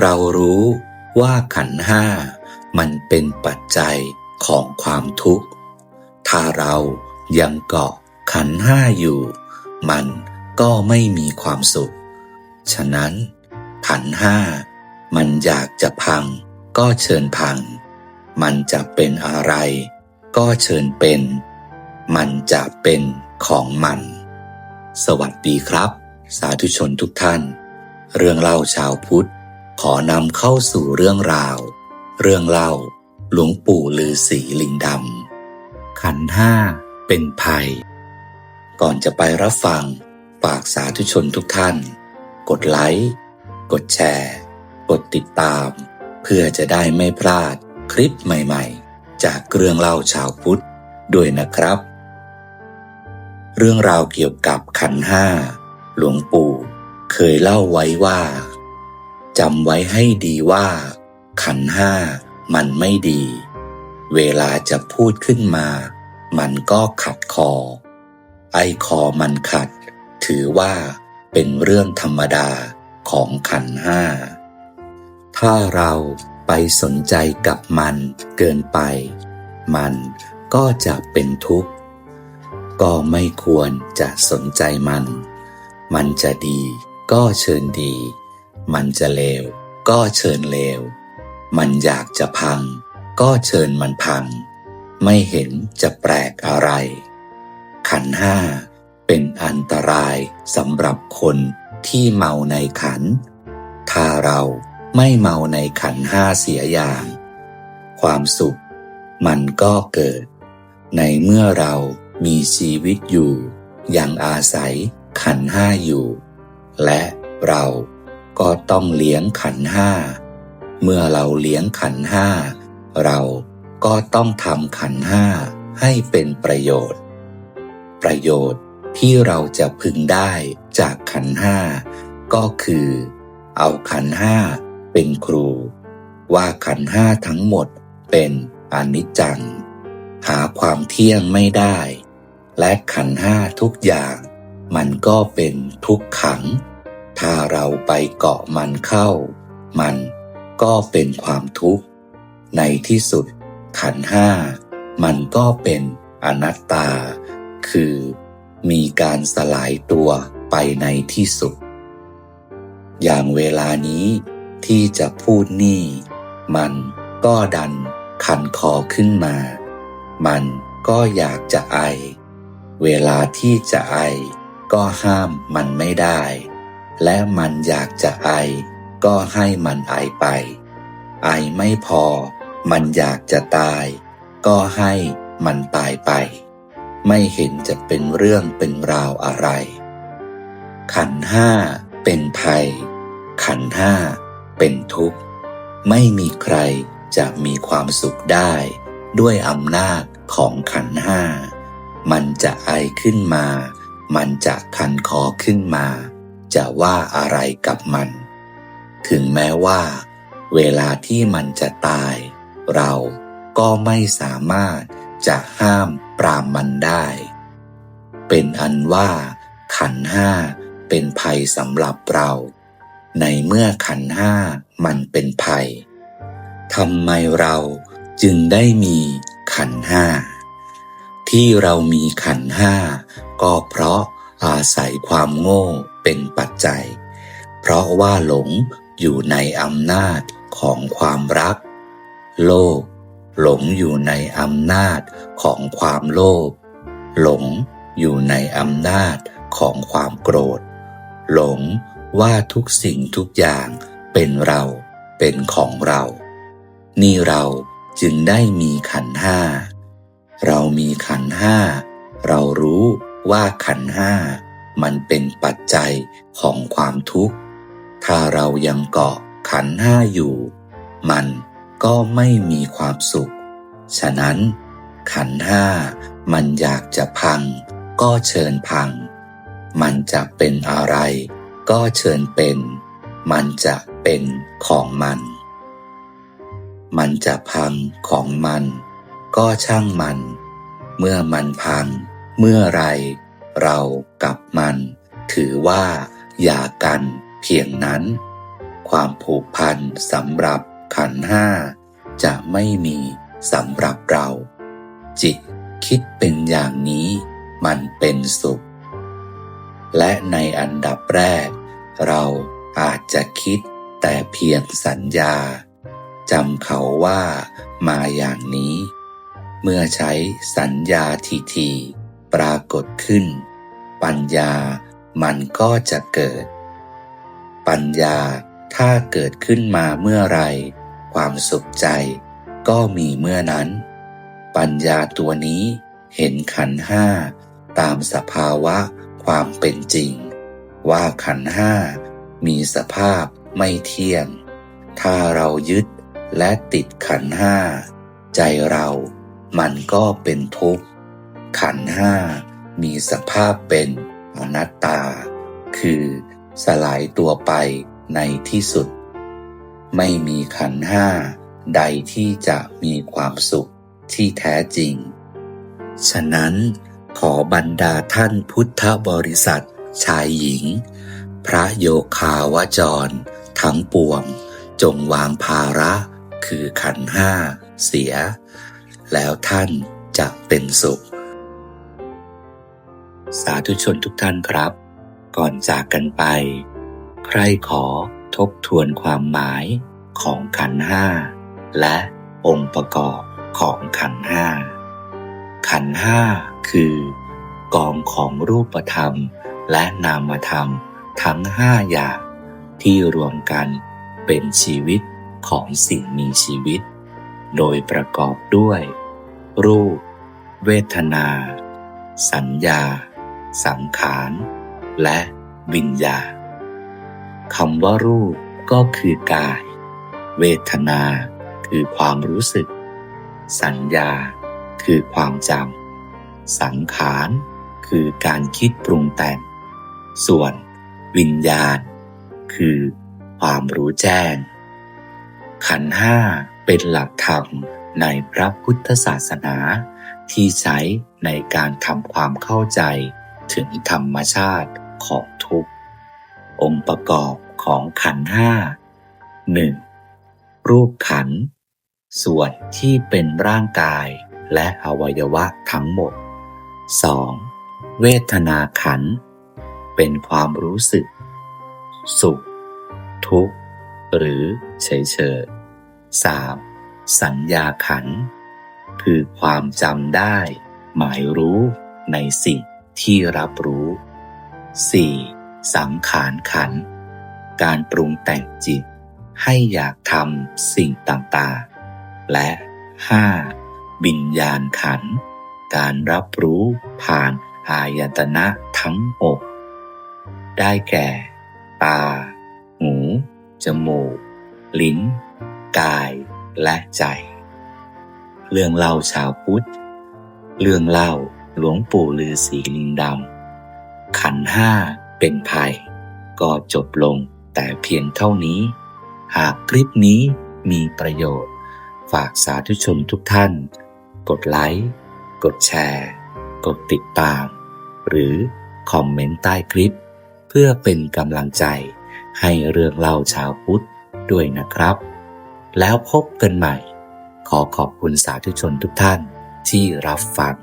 เรารู้ว่าขันห้ามันเป็นปัจจัยของความทุกข์ ถ้าเรายังเกาะขันห้าอยู่ มันก็ไม่มีความสุข ฉะนั้น ขันห้ามันอยากจะพังก็เชิญพัง มันจะเป็นอะไร ก็เชิญเป็น มันจะเป็นของมัน สวัสดีครับ สาธุชนทุกท่าน เรื่องเล่าชาวพุทธ ขอนำเข้าสู่เรื่องราว เรื่องเล่า หลวงปู่ลือสีลิงดำขันห้าเป็นภัย ก่อนจะไปรับฟัง ฝากสาธุชนทุกท่าน กดไลค์ กดแชร์ กดติดตาม เพื่อจะได้ไม่พลาดคลิปใหม่ๆ จากเรื่องเล่าชาวพุทธด้วยนะครับ เรื่องราวเกี่ยวกับขันห้า หลวงปู่เคยเล่าไว้ว่า จำไว้ให้ดีว่า ขันห้ามันไม่ดี เวลาจะพูดขึ้นมา มันก็ขัดคอ ไอคอมันขัด ถือว่าเป็นเรื่องธรรมดาของขันห้า ถ้าเราไปสนใจกับมันเกินไป มันก็จะเป็นทุกข์ ก็ไม่ควรจะสนใจมัน มันจะดีก็เชิญดี มันจะเลว ก็เชิญเลว มันอยากจะพัง ก็เชิญมันพัง ไม่เห็นจะแปลกอะไร ขันห้าเป็นอันตรายสำหรับคนที่เมาในขัน ถ้าเราไม่เมาในขันห้าเสียอย่าง ความสุขมันก็เกิด ในเมื่อเรามีชีวิตอยู่ ยังอาศัยขันห้าอยู่ และเรา ก็ต้องเลี้ยงขันห้า เมื่อเราเลี้ยงขันห้า เราก็ต้องทำขันห้าให้เป็นประโยชน์ ประโยชน์ที่เราจะพึงได้จากขันห้าก็คือ เอาขันห้าเป็นครู ว่าขันห้าทั้งหมดเป็นอนิจจัง หาความเที่ยงไม่ได้ และขันห้าทุกอย่าง มันก็เป็นทุกขัง ถ้าเราไปเกาะมันเข้า มันก็เป็นความทุกข์ ในที่สุดขันห้า มันก็เป็นอนัตตา คือมีการสลายตัวไปในที่สุด อย่างเวลานี้ที่จะพูดนี่ มันก็ดันคันคอขึ้นมา มันก็อยากจะไอ เวลาที่จะไอ ก็ห้ามมันไม่ได้ และมันอยากจะไอ ก็ให้มันไอไป ไอไม่พอ มันอยากจะตาย ก็ให้มันตายไป ไม่เห็นจะเป็นเรื่องเป็นราวอะไร ขันห้าเป็นภัย ขันห้าเป็นทุกข์ ไม่มีใครจะมีความสุขได้ ด้วยอำนาจของขันห้า มันจะไอขึ้นมา มันจะคันคอขึ้นมา จะว่าอะไรกับมัน ถึงแม้ว่า เวลาที่มันจะตาย เราก็ไม่สามารถจะห้ามปรามมันได้ เป็นอันว่า ขันห้าเป็นภัยสำหรับเรา ในเมื่อขันห้ามันเป็นภัยทำไมเราจึงได้มีขันห้า ที่เรามีขันห้า ก็เพราะ อาศัยความโง่เป็นปัจจัย เพราะว่าหลงอยู่ในอำนาจของความรัก โลภหลงอยู่ในอำนาจของความโลภหลงอยู่ในอำนาจของความโกรธ หลงว่าทุกสิ่งทุกอย่างเป็นเราเป็นของเรา นี่เราจึงได้มีขันธ์ห้า เรามีขันธ์ห้า เรารู้ ว่าขันห้ามันเป็นปัจจัยของความทุกข์ ถ้าเรายังเกาะขันห้าอยู่ มันก็ไม่มีความสุข ฉะนั้น ขันห้ามันอยากจะพัง ก็เชิญพัง มันจะเป็นอะไร ก็เชิญเป็น มันจะเป็นของมัน มันจะพังของมัน ก็ช่างมัน เมื่อมันพัง เมื่อไรเรากับมัน ถือว่าอย่ากันเพียงนั้น ความผูกพันสำหรับขันห้าจะไม่มีสำหรับเรา จิตคิดเป็นอย่างนี้มันเป็นสุข และในอันดับแรก เราอาจจะคิดแต่เพียงสัญญาจำเขาว่ามาอย่างนี้ เมื่อใช้สัญญาทีที ปรากฏขึ้น ปัญญามันก็จะเกิด ปัญญาถ้าเกิดขึ้นมาเมื่อไร ความสุขใจก็มีเมื่อนั้น ปัญญาตัวนี้เห็นขันห้าตามสภาวะความเป็นจริง ว่าขันห้ามีสภาพไม่เที่ยง ถ้าเรายึดและติดขันห้า ใจเรามันก็เป็นทุกข์ ขันห้ามีสภาพเป็นอนัตตา คือสลายตัวไปในที่สุด ไม่มีขันห้าใดที่จะมีความสุขที่แท้จริง ฉะนั้นขอบรรดาท่านพุทธบริษัท ชายหญิง พระโยคาวจร ทั้งปวง จงวางภาระคือขันห้าเสีย แล้วท่านจะเป็นสุข สาธุชนทุกท่านครับ ก่อนจากกันไป ใครขอทบทวนความหมายของขันห้าและองค์ประกอบของขันห้าขันห้าคือ กองของรูปธรรมและนามธรรมทั้งห้าอย่างที่รวมกันเป็นชีวิตของสิ่งมีชีวิต โดยประกอบด้วย รูป เวทนา สัญญา สังขาร และวิญญาณคำว่ารูปก็คือกาย เวทนา คือความรู้สึก สัญญา คือความจำ สังขาร คือการคิดปรุงแต่ง ส่วนวิญญาณ คือความรู้แจ้ง ขันห้าเป็นหลักธรรมในพระพุทธศาสนาที่ใช้ในการทำความเข้าใจ ถึงธรรมชาติของทุกองค์ประกอบของขันห้าหนึ่งรูปขัน ส่วนที่เป็นร่างกายและอวัยวะทั้งหมด 2. เวทนาขัน เป็นความรู้สึก สุข ทุกข์ หรือเฉยเฉย 3. สัญญาขัน คือความจำได้ หมายรู้ในสิ่ง ที่รับรู้ 4. สังขารขัน การปรุงแต่งจิต ให้อยากทำสิ่งต่างๆ และ 5. วิญญาณขัน การรับรู้ผ่านอายตนะทั้งหกได้แก่ ตา หู จมูก ลิ้น กาย และใจ เรื่องเล่าชาวพุทธ เรื่องเล่า หลวงปู่ลือสีลิงดำขันห้าเป็นภัย ก็จบลงแต่เพียงเท่านี้ หากคลิปนี้มีประโยชน์ ฝากสาธุชนทุกท่าน กดไลค์ กดแชร์ กดติดตาม หรือคอมเมนต์ใต้คลิป เพื่อเป็นกำลังใจ ให้เรื่องเล่าชาวพุทธด้วยนะครับ แล้วพบกันใหม่ ขอขอบคุณสาธุชนทุกท่านที่รับฟัง